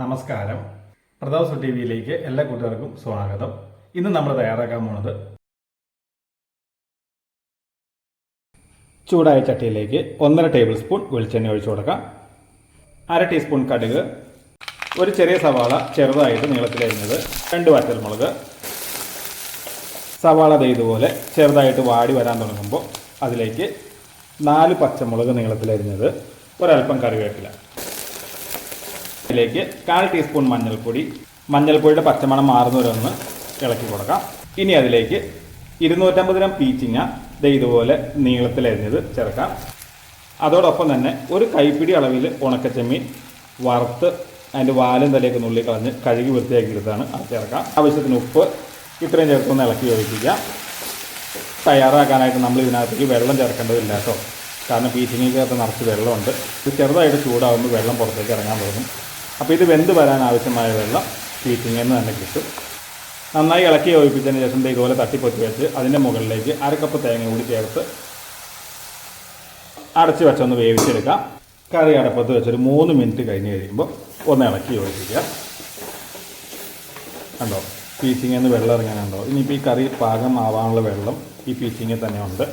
നമസ്കാരം. പ്രതാപ് ടി വിയിലേക്ക് എല്ലാ കൂട്ടുകാർക്കും സ്വാഗതം. ഇന്ന് നമ്മൾ തയ്യാറാക്കാൻ പോണത് ചൂടായ ചട്ടിയിലേക്ക് ഒന്നര ടേബിൾ സ്പൂൺ വെളിച്ചെണ്ണ ഒഴിച്ചു കൊടുക്കാം. അര ടീസ്പൂൺ കടുക് ഒരു ചെറിയ സവാള ചെറുതായിട്ട് നീളത്തിലരിഞ്ഞത് രണ്ട് വറ്റൽമുളക് സവാള ഇതുപോലെ ചെറുതായിട്ട് വാടി വരാൻ തുടങ്ങുമ്പോൾ അതിലേക്ക് നാല് പച്ചമുളക് നീളത്തിലരിഞ്ഞത് ഒരൽപ്പം കറിവേപ്പില. ഇതിലേക്ക് കാൽ ടീസ്പൂൺ മഞ്ഞൾപ്പൊടി. മഞ്ഞൾപ്പൊടിയുടെ പച്ചമണം മാറുന്നവരൊന്ന് ഇളക്കി കൊടുക്കാം. ഇനി അതിലേക്ക് ഇരുന്നൂറ്റമ്പത് ഗ്രാം പീച്ചിങ്ങ ദേ ഇതുപോലെ നീളത്തിലരിഞ്ഞത് ചേർക്കാം. അതോടൊപ്പം തന്നെ ഒരു കൈപ്പിടി അളവിൽ ഉണക്കച്ചെമ്മീൻ വറുത്ത് അതിന്റെ വാലും തലയൊക്കെ നുള്ളി കളഞ്ഞ് കഴുകി വൃത്തിയാക്കി എടുത്താണ് അത് ചേർക്കാം. ആവശ്യത്തിന് ഉപ്പ് ഇത്രയും ചേർത്തൊന്ന് ഇളക്കി ഒഴിപ്പിക്കാം തയ്യാറാക്കാനായിട്ട് നമ്മൾ ഇതിനകത്തേക്ക് വെള്ളം ചേർക്കേണ്ടതില്ല കേട്ടോ. കാരണം പീച്ചിങ്ങയ്ക്കകത്ത് നിറച്ച് വെള്ളമുണ്ട്. ഇത് ചെറുതായിട്ട് ചൂടാകുമ്പോൾ വെള്ളം പുറത്തേക്ക് ഇറങ്ങാൻ തുടങ്ങും. അപ്പോൾ ഇത് വെന്ത് വരാൻ ആവശ്യമായ വെള്ളം ഹീറ്റിങ്ങിൽ നിന്ന് തന്നെ കിട്ടും. നന്നായി ഇളക്കി യോജിപ്പിച്ചതിന് ശേഷം ഇതുപോലെ തട്ടിപ്പൊത്തി വെച്ച് അതിന്റെ മുകളിലേക്ക് അരക്കപ്പ് തേങ്ങ കൂടി ചേർത്ത് അടച്ച് വെച്ചൊന്ന് വേവിച്ചെടുക്കാം. കറി അടപ്പത്ത് വെച്ചൊരു മൂന്ന് മിനിറ്റ് കഴിഞ്ഞ് കഴിയുമ്പോൾ ഒന്ന് ഇളക്കി യോജിപ്പിക്കുക കണ്ടോ? പീച്ചിങ്ങിൽ നിന്ന് വെള്ളം ഇറങ്ങാനുണ്ടോ ഇനിയിപ്പോൾ ഈ കറി പാകം ആവാനുള്ള വെള്ളം ഈ പീച്ചിങ്ങിൽ തന്നെ ഉണ്ട്.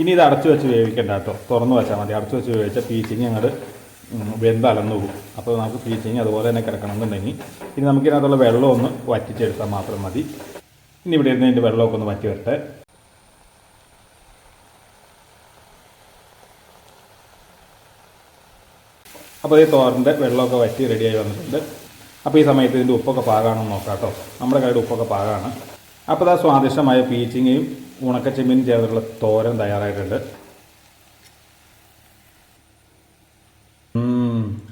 ഇനി ഇത് അടച്ചു വെച്ച് വേവിക്കണ്ട കേട്ടോ. തുറന്ന് വെച്ചാൽ മതി. അടച്ചു വെച്ച് വേവിച്ചാൽ പീച്ചിങ് അങ്ങോട്ട് വെന്ത് അലന്നു പോകും അപ്പോൾ നമുക്ക് പീച്ചിങ് അതുപോലെ തന്നെ കിടക്കണം എന്നുണ്ടെങ്കിൽ ഇനി നമുക്ക് ഇതിനകത്തുള്ള വെള്ളം ഒന്ന് വറ്റിച്ചെടുത്താൽ മാത്രം മതി. ഇനി ഇവിടെ ഇരുന്ന് ഇതിന്റെ വെള്ളമൊക്കെ ഒന്ന് വറ്റി വരട്ടെ. അപ്പോൾ ഈ തോറിന്റെ വെള്ളമൊക്കെ വറ്റി റെഡിയായി വന്നിട്ടുണ്ട്. അപ്പോൾ ഈ സമയത്ത് ഇതിന്റെ ഉപ്പൊക്കെ പാകാണെന്ന് നോക്കാം കേട്ടോ. നമ്മുടെ കയ്യുടെ ഉപ്പൊക്കെ പാകാണ്. അപ്പോൾ ആ സ്വാദിഷ്ടമായ പീച്ചിങ്ങയും ഉണക്കച്ചെമ്മീനും ചേർന്നിട്ടുള്ള തോരൻ തയ്യാറായിട്ടുണ്ട്.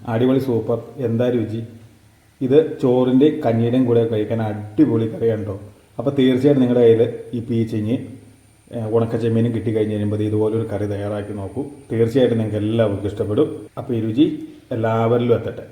അടിപൊളി സൂപ്പർ. എന്താ രുചി? ഇത് ചോറിന്റെ കഞ്ഞീന്റെയും കൂടെ കഴിക്കാൻ അടിപൊളി കറിയാണ് കേട്ടോ അപ്പോൾ തീർച്ചയായിട്ടും നിങ്ങളുടെ കയ്യിൽ ഈ പീച്ചിങ്ങി ഉണക്ക ചെമ്മീനും കിട്ടിക്കഴിഞ്ഞ് കഴിയുമ്പോൾ ഇത് ഇതുപോലൊരു കറി തയ്യാറാക്കി നോക്കൂ. തീർച്ചയായിട്ടും നിങ്ങൾക്ക് എല്ലാവർക്കും ഇഷ്ടപ്പെടും. അപ്പോൾ ഈ രുചി എല്ലാവരിലും എത്തട്ടെ.